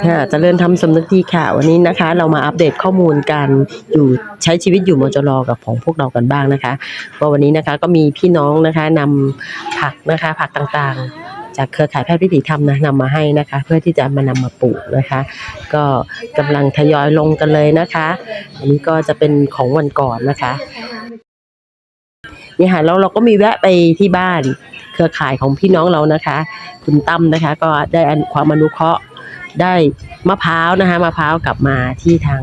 ค่ะเริญทำสำนึกดีค่ะ วันนี้นะคะ เรามาอัปเดตข้อมูลการอยู่ใช้ชีวิตอยู่มจรกับของพวกเรากันบ้างนะคะก็วันนี้นะคะก็มีพี่น้องนะคะนำผักนะคะผักต่างๆ จากเครือข่ายแพทย์วิถีธรรมนะนำมาให้นะคะ เพื่อที่จะมานำมาปลูกนะคะ ก็กำลังทยอยลงกันเลยนะคะ อันนี้ก็จะเป็นของวันก่อนนะคะนี่ค่ะแล้วเราก็มีแวะไปที่บ้านเครือข่ายของพี่น้องเรานะคะ คุณตั้มนะคะ ก็ได้อันความอนุเคราะห์ ได้มะพร้าวนะคะมะพร้าวกลับมาที่ทาง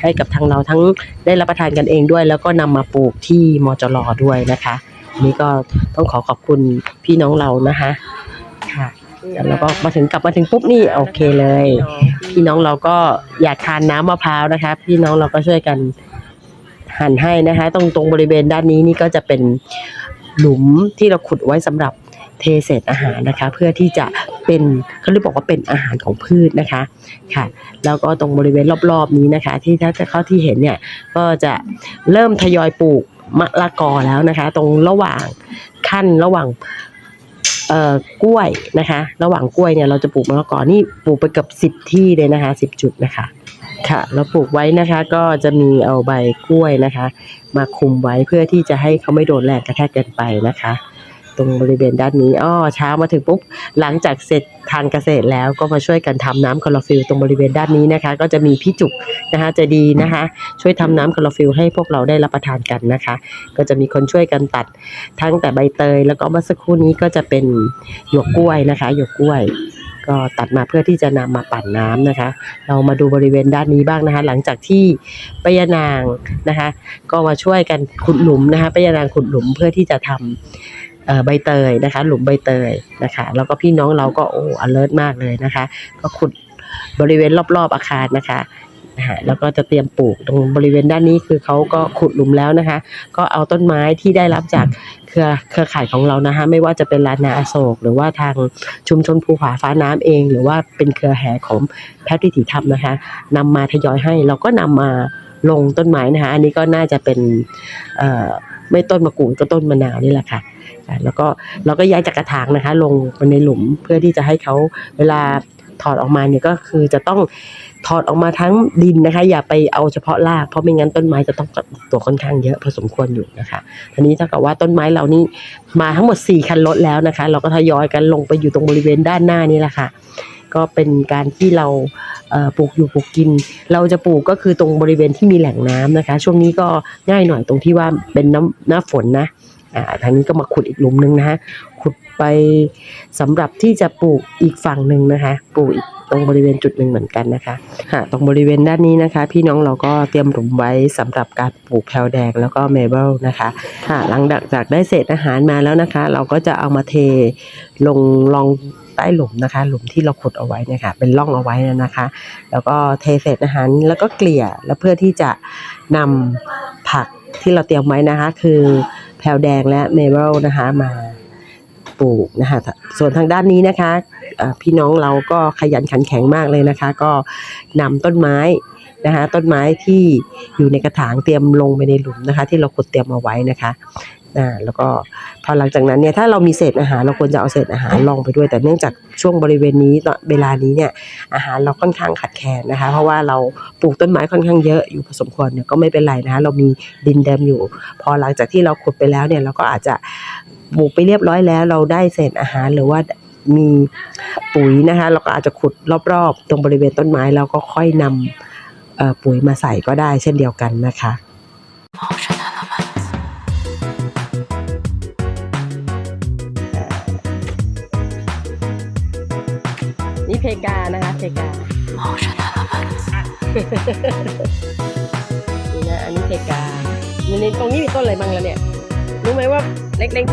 ให้กับทางเราทั้งได้รับประทานกันเองด้วย แล้วก็นำมาปลูกที่มจรด้วยนะคะนนี้ก็ต้องขอขอบคุณพี่น้องเรานะคะค่ะแล้วก็มาถึงกลับมาถึงปุ๊บนี่โอเคเลย พี่น้องเราก็อยากทานน้ำมะพร้าวนะคะ พี่น้องเราก็ช่วยกันหั่นให้นะคะ ตรงตรงบริเวณด้านนี้นี่ก็จะเป็นหลุมที่เราขุดไว้สำหรับเทเศษอาหารนะคะ เพื่อที่จะ เป็นเขาเรียกบอกว่าเป็นอาหารของพืชนะคะค่ะ แล้วก็ตรงบริเวณรอบๆนี้นะคะ ที่ถ้าจะเข้าที่เห็นเนี่ยก็จะเริ่มทยอยปลูกมะละกอแล้วนะคะ ตรงระหว่างขั้นระหว่างเอ่อกล้วยนะคะ ระหว่างกล้วยเนี่ยเราจะปลูกมะละกอนี่ปลูกไปเกับสิบที่เลยนะคะสิบจุดนะคะค่ะเราปลูกไว้นะคะก็จะมีเอาใบกล้วยนะคะ มาคุมไว้เพื่อที่จะให้เขาไม่โดนแรงกระแทกเกินไปนะคะ ตรงบริเวณด้านนี้อ้อเช้ามาถึงปุ๊บหลังจากเสร็จทานเกษตรแล้วก็มาช่วยกันทำน้ำคลอโรฟิลตรงบริเวณด้านนี้นะคะ ก็จะมีพี่จุกนะคะจะดีนะคะ ช่วยทำน้ำคลอโรฟิลให้พวกเราได้รับประทานกันนะคะ ก็จะมีคนช่วยกันตัดทั้งแต่ใบเตย แล้วก็เมื่อสักครู่นี้ก็จะเป็นหยวกกล้วยนะคะหยวกกล้วยก็ตัดมาเพื่อที่จะนำมาปั่นน้ำนะคะ เรามาดูบริเวณด้านนี้บ้างนะคะ หลังจากที่ปยานางนะคะ ก็มาช่วยกันขุดหลุมนะคะปยานางขุดหลุมเพื่อที่จะทำเอ่อ ใบเตยนะคะ หลุมใบเตยนะคะ แล้วก็พี่น้องเราก็โอ้ alert มากเลยนะคะ ก็ขุดบริเวณรอบๆอาคารนะคะนะฮะแล้วก็จะเตรียมปลูกตรงบริเวณด้านนี้คือเขาก็ขุดหลุมแล้วนะคะ ก็เอาต้นไม้ที่ได้รับจากเครือเครือข่ายของเรานะคะ ไม่ว่าจะเป็นลานนาอโศก หรือว่าทางชุมชนภูผาฟ้าน้ำเอง หรือว่าเป็นเครือแห่ของแพทย์วิถีธรรมนะคะนำมาทยอยให้เราก็นำมาลงต้นไม้นะคะ อันนี้ก็น่าจะเป็นเอ่อ ไม่ต้นมะกรูดก็ต้นมะนาวนี่แหละค่ะแล้วก็เราก็ย้ายจากกระถางนะคะ ลงไปในหลุมเพื่อที่จะให้เขาเวลาถอดออกมาเนี่ยก็คือจะต้องถอดออกมาทั้งดินนะคะ อย่าไปเอาเฉพาะรากเพราะไม่งั้นต้นไม้จะต้องตัวค่อนข้างเยอะพอสมควรอยู่นะคะทีนี้เท่ากับว่าต้นไม้เรานี่มาทั้งหมด 4 คันรถแล้วนะคะ เราก็ทยอยกันลงไปอยู่ตรงบริเวณด้านหน้านี่แหละค่ะ ก็เป็นการที่เราปลูกอยู่ปลูกกิน เราจะปลูกก็คือตรงบริเวณที่มีแหล่งน้ำนะคะ ช่วงนี้ก็ง่ายหน่อยตรงที่ว่าเป็นน้ำหน้าฝนนะอ่าทางนี้ก็มาขุดอีกหลุมหนึงนะคะขุดไปสำหรับที่จะปลูกอีกฝั่งหนึ่งนะคะ ปลูกอีกตรงบริเวณจุดหนึ่งเหมือนกันนะคะค่ะตรงบริเวณด้านนี้นะคะ พี่น้องเราก็เตรียมหลุมไว้สำหรับการปลูกแพลวแดงแล้วก็เมเบิลนะคะค่ะหลังจากได้เศษอาหารมาแล้วนะคะ เราก็จะเอามาเทลงรอง ใต้หลุมนะคะ หลุมที่เราขุดเอาไว้เนะคะเป็นร่องเอาไว้นะคะ แล้วก็เทเศษอาหารแล้วก็เกลี่ยแล้วเพื่อที่จะนำผักที่เราเตรียมไว้นะคะ คือแพลวแดงและเมเบิลนะคะมาปลูกนะคะ ส่วนทางด้านนี้นะคะพี่น้องเราก็ขยันขันแข็งมากเลยนะคะ ก็นำต้นไม้นะคะต้นไม้ที่อยู่ในกระถางเตรียมลงไปในหลุมนะคะ ที่เราขุดเตรียมเอาไว้นะคะ อ่าแล้วก็พอหลังจากนั้นเนี่ยถ้าเรามีเศษอาหารเราควรจะเอาเศษอาหารลองไปด้วย แต่เนื่องจากช่วงบริเวณนี้ตอนเวลานี้เนี่ยอาหารเราค่อนข้างขาดแคลนนะคะ เพราะว่าเราปลูกต้นไม้ค่อนข้างเยอะอยู่พอสมควรเนี่ยก็ไม่เป็นไรนะคะเรามีดินเดิมอยู่ พอหลังจากที่เราขุดไปแล้วเนี่ยเราก็อาจจะปลูกไปเรียบร้อยแล้ว เราได้เศษอาหารหรือว่ามีปุ๋ยนะคะ เราก็อาจจะขุดรอบๆ ตรงบริเวณต้นไม้แล้วก็ค่อยนำเอ่อปุ๋ยมาใส่ก็ได้เช่นเดียวกันนะคะ เพกานะคะเพกานี่นะอันนี้เพกาในในตรงนี้มีต้นอะไรบ้างแล้วเนี่ย รู้ไหมว่าเล็กๆ